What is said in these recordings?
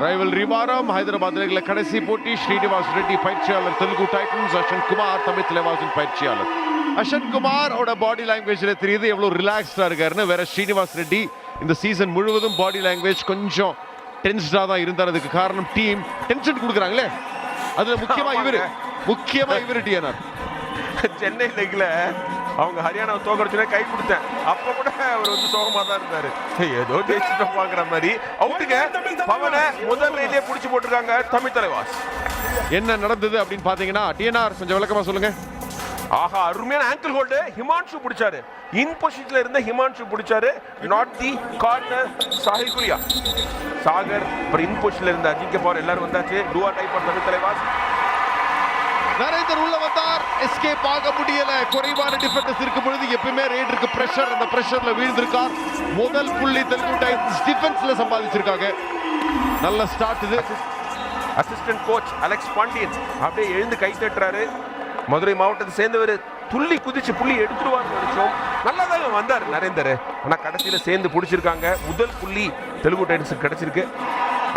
Rival ரிவாரம் Hyderabad இருக்கிற கடைசி போட்டி ஸ்ரீனிவாஸ் ரெட்டி பயிற்சியாளர் தெலுங்கு டைட்டன்ஸ் அஷன் குமார் தமிழ் தலைவாசின் பயிற்சியாளர் அஷன் குமார் ஓட பாடி லாங்குவேஜ்ல தெரியுது எவ்வளவு ரிலாக்ஸ்டா இருக்காருன்னு வேற ஸ்ரீனிவாஸ் ரெட்டி இந்த சீசன் முழுவதும் பாடி லாங்குவேஜ் கொஞ்சம் டென்ஸ்டா தான் இருந்தார் அதுக்கு காரணம் டீம் டென்ஷன் கொடுக்குறாங்களே அதுல முக்கியமா இவரு முக்கியமா இவரு டிஎன்ஆர் சென்னை லெக்ல அவங்க ஹரியானாவை தோக்கடிச்சுனே கை கொடுத்தேன். அப்ப கூட அவர் வந்து சோகமா தான் இருந்தாரு. ஏதோ ஜெயிச்சுட்டோம் பாக்குற மாதிரி. அவுட்டுங்க. பவனை முதல் ரைட்லயே புடிச்சு போட்டிருக்காங்க தமிழ் தலைவாஸ். என்ன நடந்தது அப்படின்னு பாத்தீங்கன்னா டிஎன்ஆர் கொஞ்சம் விளக்கமா சொல்லுங்க. ஆஹா அருமையான ஆங்கிள் ஹோல்டு ஹிமான்ஷு பிடிச்சாரு. இன் பொசிஷன்ல இருந்த Himanshu பிடிச்சாரு. Not the corner Sahil Gulia Sagar அப்புறம் இன் பொசிஷன்ல இருந்த அஜிங்க பவர் எல்லாரும் வந்தாச்சு. Do or die Tamil Thalaivas. Narender உள்ள வந்தார். எஸ்கேப் ஆக முடியல. குறைவான டிஃபெண்டர்ஸ் இருக்கும் பொழுது எப்பவுமே ரேடருக்கு பிரஷர் அந்த பிரஷர்ல வீழ்ந்திருக்கார். முதல் புள்ளி தெலுங்கு டைட்டன்ஸ் டிஃபென்ஸ்ல சம்பாதிச்சிருக்காங்க. நல்ல ஸ்டார்ட் இது. அசிஸ்டன்ட் கோச் அலெக்ஸ் பாண்டியன் அப்படியே எழுந்து கை தட்டுறாரு. மதுரை மாவட்டத்தை சேர்ந்தவர் துள்ளி குதிச்சு புள்ளி எடுத்துருவார்னு நினைச்சோம். நல்லா தான் வந்தார் நரேந்தர். ஆனால் கடைசியில் சேர்ந்து பிடிச்சிருக்காங்க. முதல் புள்ளி தெலுங்கு டைட்டன்ஸுக்கு கிடைச்சிருக்கு.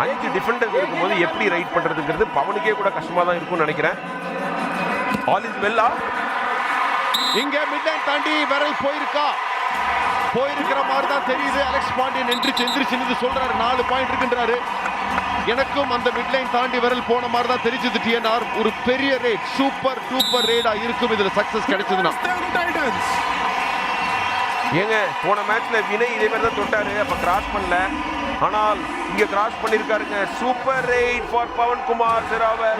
அஞ்சு டிஃபெண்டர்ஸ் இருக்கும்போது எப்படி ரைட் பண்ணுறதுங்கிறது பவனுக்கே கூட கஷ்டமாக தான் இருக்கும்னு நினைக்கிறேன். ஆல் இஸ் வெல்லா இங்க மிட்லைன் தாண்டி விரல் போயிருக்கா? போயிருக்கிற மாதிரி தான் தெரியுது அலெக்ஸ் பாண்டியன் எந்திரிச்சு எந்திரிச்சு சொல்றாரு. நாலு பாயிண்ட் இருக்குன்றாரு. எனக்கும் அந்த மிட்லைன் தாண்டி விரல் போன மாதிரி தான் தெரிஞ்சது டிஎன்ஆர் ஒரு பெரிய ரேட் சூப்பர் டூப்பர் ரேடா இருக்கும். இதுல சக்சஸ் கிடைச்சதுன்னா. ஏங்க போன மேட்ச்ல வினய் இதே மாதிரி தான் தொட்டாரு. அப்ப கிராஸ் பண்ணல. ஆனால் இங்க cross பண்ணிருக்காருங்க. Super raid for Pawan Kumar Sehrawat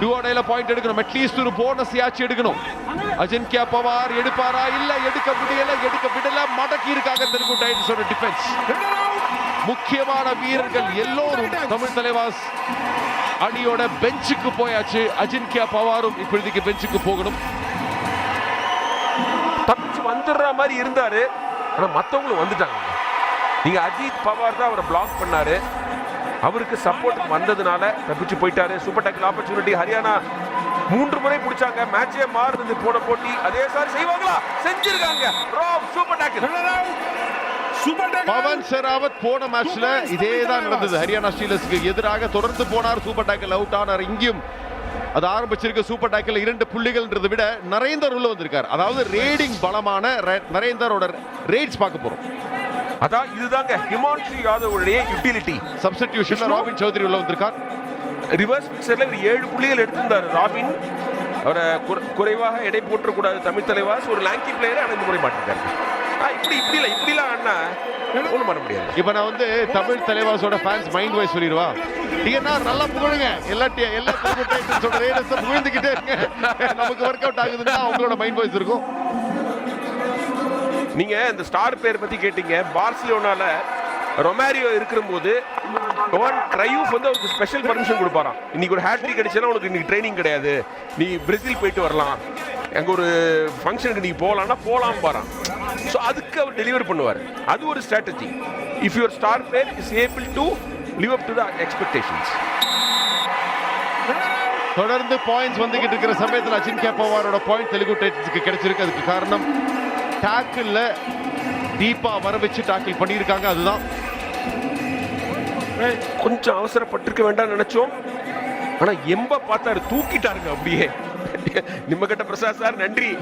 டுவோடையில point எடுக்கணும். அட்லீஸ்ட் ஒரு போனஸ் யாச்சும் எடுக்கணும். அஜின்கியா பவார் எடுப்பாரா? இல்ல எடுக்க முடியல எடுக்க விடல. மடக்கி இருக்காங்க தெலுங்கு டைட்டன்ஸோட டிஃபென்ஸ் முக்கியமான வீரர்கள் எல்லோரும் தமிழ் தலைவாஸ் அணியோட பெஞ்சுக்கு போயாச்சு. அஜின்கியா பவாரும் இப்பொழுதைக்கு பெஞ்சுக்கு போகணும். தப்பிச்சு வந்துடுற மாதிரி இருந்தாரு. ஆனா மத்தவங்களும் வந்துட்டாங்க. நீங்க அஜித் பவார் தான் அவரை பிளாக் பண்ணாரு. அவருக்கு சப்போர்ட் வந்ததுனால தப்பிச்சு போயிட்டாரு. சூப்பர் டேக்கிள் ஆப்பர்ச்சுனிட்டி ஹரியானா மூன்று முறை பிடிச்சாங்க. மேட்சே மாறுனது போன போட்டி. அதே சார் செய்வாங்களா? செஞ்சிருக்காங்க. ராப் சூப்பர் டேக்கிள் பவன் செராவத் போன மேட்ச்ல இதே தான் நடந்தது. ஹரியானா ஸ்டீலர்ஸ்க்கு எதிராக தொடர்ந்து போனார். சூப்பர் டேக்கிள் அவுட் ஆனார். இங்கேயும் அது ஆரம்பிச்சிருக்க. சூப்பர் டேக்கிள் இரண்டு புள்ளிகள்ன்றதை விட நரேந்தர் உள்ள வந்திருக்கார். அதாவது ரேடிங் பலமான ர- நரேந்தரோட ரேட்ஸ் பார்க்க போறோம். அதான் இதுதாங்க ஹிமான்ஷு யாதவுடைய யூட்டிலிட்டி சப்ஸ்டிடியூஷன்ல ராபின் சௌத்ரி உள்ள வந்திருக்கார். ரிவர்ஸ் பிக்சர்ல இவர் ஏழு புள்ளிகள் எடுத்திருந்தார் ராபின். அவரை குறை- குறைவாக எடை போற்றக்கூடாது தமிழ் தலைவாஸ். ஒரு லாங்கி பிளேயர் இந்த முறை மாட்டிருக்காரு இப்படி இப்படி இல்லை இப்படிலாம் அண்ணா ஒன்றும் பண்ண முடியாது. இப்ப நான் வந்து தமிழ் தலைவாஸோட ஃபேன்ஸ் மைண்ட் வாய்ஸ் சொல்லிடுவா. டிஎன்ஆர் நல்லா புகழுங்க. எல்லா எல்லா ரேடர்ஸை புகழ்ந்துக்கிட்டே இருங்க. நமக்கு ஒர்க் அவுட் ஆகுதுன்னா அவங்களோட மைண்ட் வாய்ஸ் இருக்கும். நீங்கள் இந்த ஸ்டார் பேர் பற்றி கேட்டீங்க. பார்சிலோனால ரொமாரியோ இருக்கிறபோது ஒன் ட்ரையூஃப் வந்து அவருக்கு ஸ்பெஷல் பர்மிஷன் கொடுப்பாராம். இன்னைக்கு ஒரு ஹேட்ரிக் அடிச்சனா உனக்கு இன்னைக்கு ட்ரைனிங் கிடையாது. நீ பிரேசில் போயிட்டு வரலாம். எங்கள் ஒரு ஃபங்க்ஷனுக்கு நீ போகலான்னா போகலாம் பாரான் ஸோ அதுக்கு அவர் டெலிவர் பண்ணுவார். அது ஒரு strategy if your star player is able to live up to the expectations தொடர்ந்து பாயிண்ட்ஸ் வந்துகிட்டு இருக்கிற சமயத்தில் அஜின்கியா பவாரோட பாயிண்ட் தெலுங்கு டைட்டன்ஸுக்கு கிடைச்சிருக்கு. அதுக்கு காரணம் டேக்கிள்ல டீப்பா வர வச்சு டேக்கிள் பண்ணியிருக்காங்க அதுதான். கொஞ்சம் அவசரப்பட்டிருக்க வேண்டாம் நினைச்சோம். ஆனா எம்ப பார்த்தாரு தூக்கிட்டாருங்க அப்படியே. நிம்மகட்ட பிரசாத் சார் நன்றி.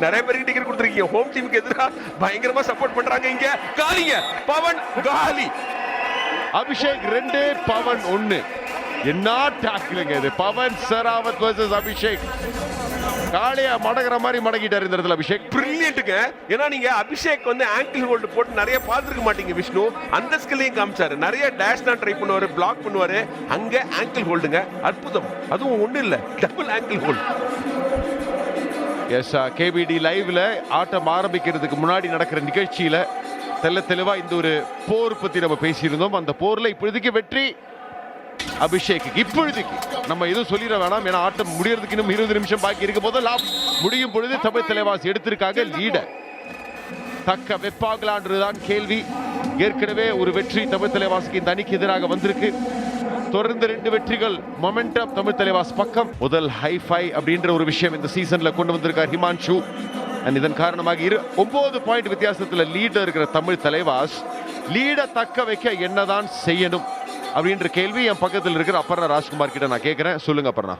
நிறைய பேருக்கு டிக்கெட் கொடுத்துருக்கீங்க. ஹோம் டீமுக்கு எதிராக பயங்கரமா சப்போர்ட் பண்றாங்க இங்க. காலிங்க பவன் காலி. அபிஷேக் ரெண்டு பவன் ஒன்னு. என்ன டேக்கிளுங்க இது? பவன் சராவத் வர்சஸ் அபிஷேக். காளையா மடங்குற மாதிரி மடங்கிட்டாரு இந்த இடத்துல அபிஷேக். பிரில்லியன்ட்டுங்க ஏன்னா நீங்க அபிஷேக் வந்து ஆங்கிள் ஹோல்டு போட்டு நிறைய பார்த்துருக்க மாட்டீங்க விஷ்ணு. அந்த ஸ்கில்லையும் காமிச்சாரு. நிறைய டேஷ் தான் ட்ரை பண்ணுவாரு பிளாக் பண்ணுவாரு. அங்க ஆங்கிள் ஹோல்டுங்க அற்புதம். அதுவும் ஒண்ணு இல்ல. Double angle hold S KBD லைவ்ல ஆட்டம் ஆரம்பிக்கிறதுக்கு முன்னாடி நடக்கிற நிகழ்ச்சியில தெள்ள தெளிவா இந்த ஒரு போர் பத்தி நம்ம பேசியிருந்தோம். அந்த போர்ல இப்பொழுதைக்கு வெற்றி அபிஷேக். இப்பொழுதைக்கு நம்ம எதுவும் சொல்லிட வேணாம். ஏன்னா ஆட்டம் முடியறதுக்கு இன்னும் இருபது நிமிஷம் பாக்கி இருக்க போதெல்லாம் முடியும் பொழுது தமிழ் தலைவாசி எடுத்திருக்காங்க லீடர். தக்க வெப்பாகலான்றதுதான் கேள்வி. ஏற்கனவே ஒரு வெற்றி தமிழ் தலைவாசிக்கு இந்த அணிக்கு எதிராக வந்திருக்கு. தொடர்ந்து ரெண்டு வெற்றிகள் மொமெண்டம் தமிழ் தலைவாஸ் பக்கம். முதல் ஹைஃபை அப்படின்ற ஒரு விஷயம் இந்த சீசன்ல கொண்டு வந்திருக்கார் ஹிமான்ஷு. அண்ட் இதன் காரணமாக இரு ஒன்பது பாயிண்ட் வித்தியாசத்தில் லீடர் இருக்கிற தமிழ் தலைவாஸ் லீட தக்க வைக்க என்னதான் செய்யணும்? அப்படின்ற கேள்வி என் பக்கத்தில் இருக்கிற அப்பர்ணா ராஜ்குமார் கிட்ட நான் கேட்குறேன் சொல்லுங்க அப்பர்ணா.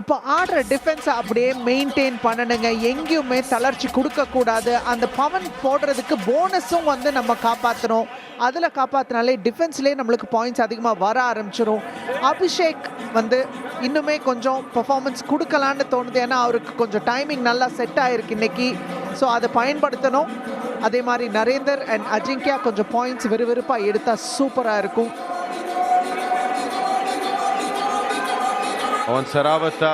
இப்போ ஆடுற டிஃபென்ஸ் அப்படியே மெயின்டைன் பண்ணணுங்க. எங்கேயுமே தளர்ச்சி கொடுக்க கூடாது. அந்த பவன் போடுறதுக்கு போனஸும் வந்து நம்ம காப்பாற்றணும் அதில் காப்பாற்றினாலே டிஃபென்ஸ்லேயே நம்மளுக்கு பாயிண்ட்ஸ் அதிகமாக வர ஆரம்பிச்சிடும் அபிஷேக் வந்து இன்னுமே கொஞ்சம் பர்ஃபார்மன்ஸ் கொடுக்கலான்னு தோணுது. ஏன்னா அவருக்கு கொஞ்சம் டைமிங் நல்லா செட் ஆயிருக்கு இன்னைக்கு. ஸோ அதை பயன்படுத்தணும். அதே மாதிரி நரேந்தர் அண்ட் அஜிங்கியா கொஞ்சம் பாயிண்ட்ஸ் விறுவிறுப்பாக எடுத்தால் சூப்பராக இருக்கும். அவன் சராவத்தா.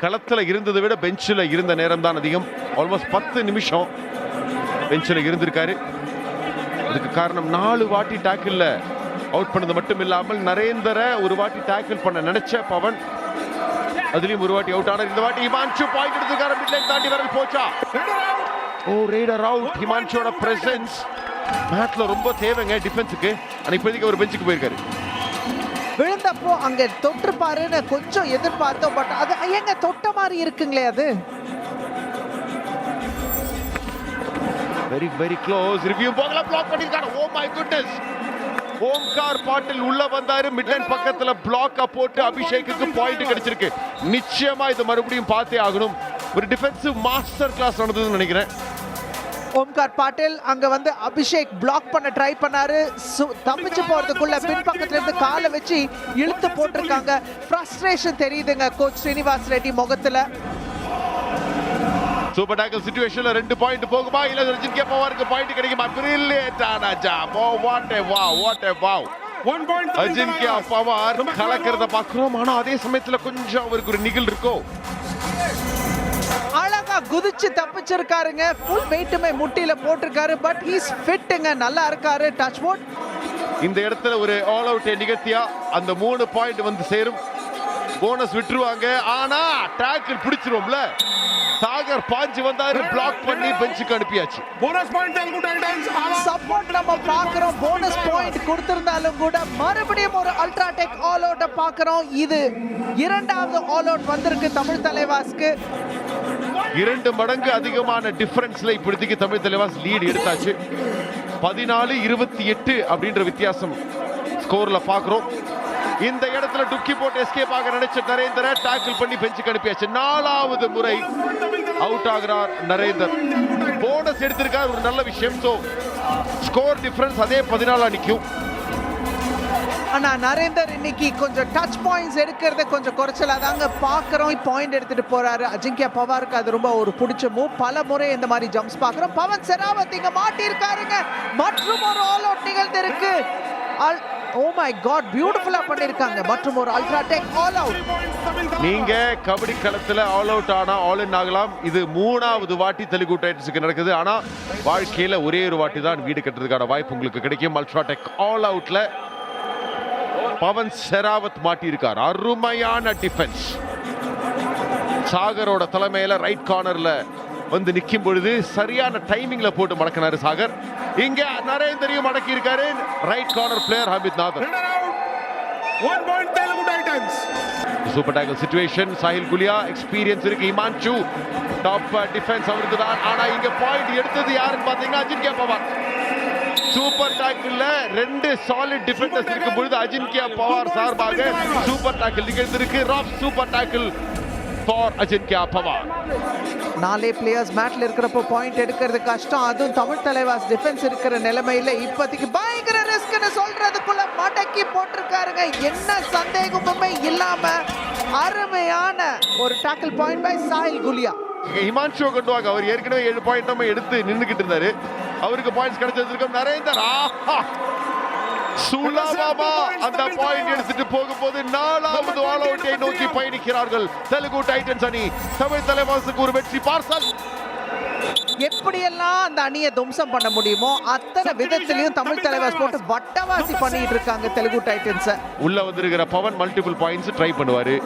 களத்தில் இருந்ததை விட பெஞ்சில் இருந்த நேரம் தான் அதிகம். ஆல்மோஸ்ட் பத்து நிமிஷம் பெஞ்சில் இருந்திருக்காரு. அதுக்கு காரணம் நாலு வாட்டி டேக்கிளில் அவுட் பண்ணது மட்டும் இல்லாமல் நரேந்தரை ஒரு வாட்டி டேக்கிள் பண்ண நினைச்ச பவன். அதுலயும் ஒரு வாட்டி அவுட் ஆனார். இந்த வாட்டி ஹிமான்சு பாயிண்ட் எடுத்துக்கார மிட்லைன் தாண்டி வரல் போச்சா? ஓ ரைடர் அவுட் ஹிமான்சோட பிரசன்ஸ் மேட்ல ரொம்ப தேவைங்க டிஃபென்ஸுக்கு ஆனால் இப்போதைக்கு அவர் பெஞ்சுக்கு போயிருக்காரு. விழுந்தப்போ அங்க தொற்றுப்பாருன்னு கொஞ்சம் எதிர்பார்த்தோம் பட் அது எங்க தொட்ட மாதிரி இருக்குங்களே அது? வெரி வெரி க்ளோஸ் ரிவ்யூ போகல பிளாக் பண்ணிருக்காரு. Oh my goodness Omkar Patil உள்ள வந்தாரு. மிட்லைன் பக்கத்துல பிளாக் போட்டு அபிஷேக்குக்கு பாயிண்ட் கிடைச்சிருக்கு. நிச்சயமா இது மறுபடியும் பார்த்தே ஆகணும். ஒரு டிஃபென்சிவ் மாஸ்டர் கிளாஸ் நடந்ததுன்னு நினைக்கிறேன். ஓம்கார் பாட்டில் அங்க வந்து அபிஷேக் பிளாக் பண்ண ட்ரை பண்ணாரு. சு- தப்பிச்சு போறதுக்குள்ள பின்பக்கத்துல இருந்து காலை வச்சு இழுத்து போட்டிருக்காங்க. ஃப்ரஸ்ட்ரேஷன் தெரியுதுங்க கோச் ஸ்ரீனிவாஸ் ரெட்டி முகத்துல. சூப்பர் டேக்கல் சிச்சுவேஷன்ல ரெண்டு பாயிண்ட் போகுமா? இல்ல ரஜினிகே பவாருக்கு பாயிண்ட் கிடைக்குமா? பிரில்லியன்ட் ஆனா job oh what a wow what a wow one point Ajinkya Pawar கலக்கிறத பார்க்கிறோம். ஆனா அதே சமயத்துல கொஞ்சம் அவருக்கு ஒரு நிகழ் இருக்கோ? குதிச்சு தப்பிச்சிருக்காருங்க. ஃபுல் வெயிட்டுமே முட்டியில போட்டிருக்காரு. பட் ஹீஸ் ஃபிட்டுங்க நல்லா இருக்காரு டச் போட் இந்த இடத்துல ஒரு ஆல் அவுட் நிகழ்த்தியா அந்த மூணு பாயிண்ட் வந்து சேரும். போனஸ் விட்டுருவாங்க. ஆனா டேக்கிள் பிடிச்சிருவோம்ல. சாகர் பாஞ்சு வந்தாரு பிளாக் பண்ணி பெஞ்சுக்கு அனுப்பியாச்சு. போனஸ் பாயிண்ட் சப்போர்ட் நம்ம பாக்குறோம் போனஸ் பாயிண்ட் கொடுத்திருந்தாலும் கூட மறுபடியும் ஒரு அல்ட்ராடெக் ஆல் அவுட்ட பாக்குறோம் இது இரண்டாவது ஆல் அவுட் வந்திருக்கு தமிழ் தலைவாஸ்க்கு. இரண்டு மடங்கு அதிகமான டிஃபரன்ஸ்ல இப்படிக்கு தமிழ் தலைவாஸ் லீடு எடுத்தாச்சு. பதினாலு இருபத்தி எட்டு அப்படின்ற வித்தியாசம் ஸ்கோர்ல பாக்குறோம் இந்த இடத்துல டுக்கி போட்டு எஸ்கேப் ஆக நினைச்ச நரேந்திர டாக்கிள் பண்ணி பெஞ்சுக்கு அனுப்பியாச்சு. நாலாவது முறை அவுட் ஆகிறார் நரேந்தர் போனஸ் எடுத்திருக்கார் ஒரு நல்ல விஷயம். ஸோ ஸ்கோர் டிஃபரன்ஸ் அதே பதினாலா நிற்கும் ஆனால் நரேந்தர் இன்னைக்கு கொஞ்சம் டச் பாயிண்ட்ஸ் எடுக்கிறத கொஞ்சம் குறைச்சலாக தாங்க பார்க்குறோம். பாயிண்ட் எடுத்துட்டு போறாரு அஜிங்கியா பவாருக்கு. அது ரொம்ப ஒரு பிடிச்ச மூவ் பல முறை இந்த மாதிரி ஜம்ப்ஸ் பார்க்குறோம். பவன் செராவத் இங்கே மாட்டியிருக்காருங்க. மற்றும் ஒரு ஆல் அவுட் நிகழ்ந்திருக்கு. ஓ மை காட் பியூட்டிஃபுல்லா oh பண்ணிருக்காங்க மற்றும் ஒரு அல்ட்ரா டெக் ஆல் அவுட் நீங்க கபடி களத்துல ஆல் அவுட் ஆனா ஆல் இன் ஆகலாம். இது மூணாவது வாட்டி தெலுங்கு டைட்டன்ஸுக்கு நடக்குது. ஆனா வாழ்க்கையில ஒரே ஒரு வாட்டி தான் வீடு கட்டுறதுக்கான வாய்ப்பு உங்களுக்கு கிடைக்கும். அல்ட்ரா டெக் ஆல் அவுட்ல பவன் செராவத் மாட்டியிருக்கார். அருமையான டிஃபென்ஸ் சாகரோட தலைமையில ரைட் கார்னர்ல வந்து நிக்கும் பொழுது சரியான டைமிங்ல போட்டு மடக்கினாரு சாகர். இங்க நரேந்தரையும் மடக்கி இருக்காரு right corner player Hamid Nader. Super tackle situation Sahil Gulia experience இருக்கு. இமான்சு டாப் டிஃபென்ஸ் அவருக்கு தான் ஆனா இங்க பாயிண்ட் எடுத்தது யாருன்னு பாத்தீங்கன்னா அஜின்கியா பவார் சூப்பர் டேக்கிள்ல ரெண்டு சாலிட் டிஃபெண்டர்ஸ் இருக்கும் பொழுது அஜின்கியா பவார் சார்பாக சூப்பர் டேக்கிள் நிகழ்ந்திருக்கு. Rap super tackle for Ajinkya Pawar. நாலே பிளேயர்ஸ் மேட்ல இருக்கிறப்போ பாயிண்ட் எடுக்கிறது கஷ்டம். அதுவும் தமிழ் தலைவாஸ் டிஃபென்ஸ் இருக்கிற நிலைமையில இப்போதைக்கு பயங்கர ரிஸ்க்னு சொல்றதுக்குள்ள மடக்கி போட்டிருக்காருங்க. என்ன சந்தேகமுமே இல்லாம அருமையான ஒரு tackle point by Sahil Gulia. ஹிமான்ஷுவை கொண்டு வாங்க. அவர் ஏற்கனவே ஏழு பாயிண்ட் நம்ம எடுத்து நின்னுகிட்டு இருந்தாரு. அவருக்கு பாயிண்ட்ஸ் கிடைச்சிருக்கும் நரேந்தர் ஆஹா. சுலபமா அந்த பாயிண்ட் எடுத்துட்டு போகும்போது நாலாவது ஆல் அவுட்டை நோக்கி பயணிக்கிறார்கள். தெலுங்கு டைட்டன்ஸ் அணி. தமிழ் தலைவாசுக்கு ஒரு வெற்றி. பார்சல். எப்படியெல்லாம் அந்த அணியை துவம்சம் பண்ண முடியுமோ அத்தனை விதத்திலையும் தமிழ் தலைவாஸ் போட்டு வட்டவாசி பண்ணிட்டு இருக்காங்க தெலுங்கு டைட்டன்ஸை உள்ள வந்திருக்கிற பவன் மல்டிபிள் பாயிண்ட்ஸ் ட்ரை பண்ணுவாரு.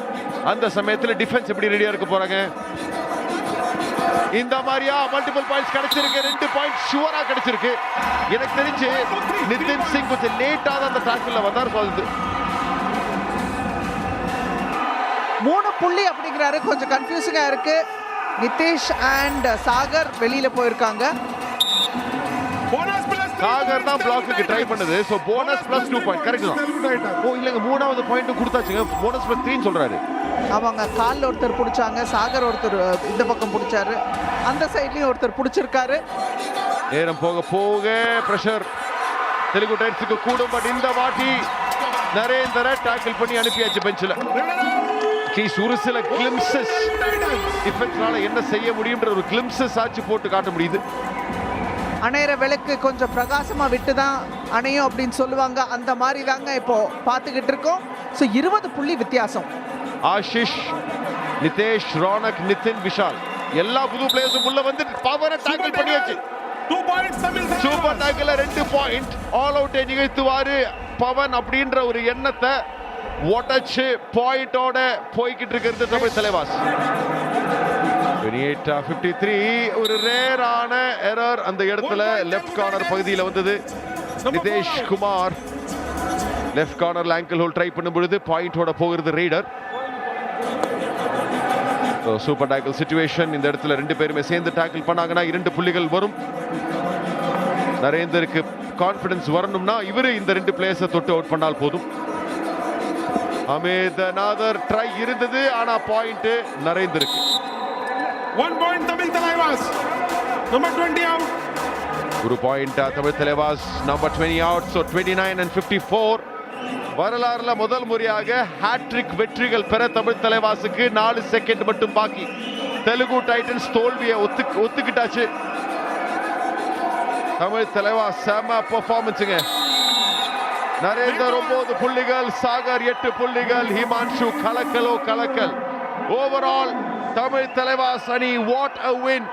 அந்த சமயத்துல டிஃபென்ஸ் எப்படி ரெடியா இருக்க போறாங்க? இந்த மாதிரியா? மல்டிபிள் பாயிண்ட்ஸ் கிடைச்சிருக்கு. ரெண்டு பாயிண்ட் ஷுவரா கிடைச்சிருக்கு. எனக்கு தெரிஞ்சு நிதின் சிங் கொஞ்சம் லேட்டா தான் அந்த டாக்கில் வந்தார் சொல்லுது மூணு புள்ளி அப்படிங்கிறாரு. கொஞ்சம் கன்ஃபியூசிங்கா இருக்கு. நிதிஷ் அண்ட் சாகர் வெளியில போயிருக்காங்க. போனஸ் பிளஸ் சாகர் தான் பிளாக்குக்கு ட்ரை பண்ணுது. So bonus plus two point correct தான். ஓ இல்லைங்க. மூணாவது பாயிண்ட் கொடுத்தாச்சுங்க. போனஸ் பிளஸ் த்ரீன்னு சொல்றாரு. அவங்க காலில் ஒருத்தர் பிடிச்சாங்க சாகர் ஒருத்தர் இந்த பக்கம் பிடிச்சாரு. அந்த சைட்லயும் ஒருத்தர் பிடிச்சிருக்காரு. நேரம் போக போக பிரஷர் தெலுங்கு டைட்ஸுக்கு கூடும் பட் இந்த வாட்டி நரேந்திர டாக்கிள் பண்ணி அனுப்பியாச்சு பெஞ்சில் அட்லீஸ்ட் ஒரு சில கிளிம்சஸ் டிஃபென்ஸ்னால என்ன செய்ய முடியும்ன்ற ஒரு கிளிம்சஸ் ஆச்சு போட்டு காட்ட முடியுது. அணையிற விளக்கு கொஞ்சம் பிரகாசமா விட்டு தான் அணையும் அப்படின்னு சொல்லுவாங்க. அந்த மாதிரி தாங்க இப்போ பார்த்துக்கிட்டு இருக்கோம். ஸோ இருபது புள்ளி வித்தியாசம். ஆஷிஷ் நிதேஷ் ரோனக் நிதின் விஷால். எல்லா புது பிளேயர்ஸும் உள்ள வந்து பவரை டாக்கிள் பண்ணியாச்சு. சூப்பர். டாக்கில் ரெண்டு பாயிண்ட் ஆல் அவுட்டை நிகழ்த்துவாரு பவன் அப்படின்ற ஒரு எண்ணத்தை உடச்சு பாயிண்டோட போய்கிட்டு இருக்கிறது தமிழ் தலைவாஸ். 28 53 ஒரு ரேரான எரர் அந்த இடத்துல லெஃப்ட் கார்னர் பகுதியில் வந்தது. நிதேஷ் குமார். லெஃப்ட் கார்னர்ல ஆங்கிள் ஹோல் ட்ரை பண்ணும் பொழுது பாயிண்டோட போகிறது ரெய்டர் சூப்பர் டேக்கிள் சுச்சுவேஷன் இந்த இடத்துல ரெண்டு பேருமே சேர்ந்து டேக்கிள் பண்ணாங்கன்னா இரண்டு புள்ளிகள் வரும். நரேந்தருக்கு கான்ஃபிடன்ஸ் வரணும்னா இவரு இந்த ரெண்டு பிளேயர்ஸை தொட்டு அவுட் பண்ணால் போதும். அமித் நாதர் ட்ரை இருந்தது ஆனா பாயிண்ட் நரேந்தருக்கு. One point, Tamil Titans. Number 20 out. ஒரு point Tamil Thalaivas number twenty out so twenty nine and fifty four வரலாறுல முதல் முறையாக ஹேட்ரிக் வெற்றிகள் பெற தமிழ் தலைவாசுக்கு நாலு செகண்ட் மட்டும் பாக்கி. தெலுங்கு டைட்டன்ஸ் தோல்வியை ஒத்து ஒத்துக்கிட்டாச்சு. தமிழ் தலைவாஸ் செம பெர்ஃபார்மன்ஸுங்க நரேந்தர் ஒன்பது புள்ளிகள் சாகர் எட்டு புள்ளிகள் ஹிமான்ஷு கலக்கலோ கலக்கல். ஓவரால் தமிழ் தலைவாஸ் அணி வாட் அ வின்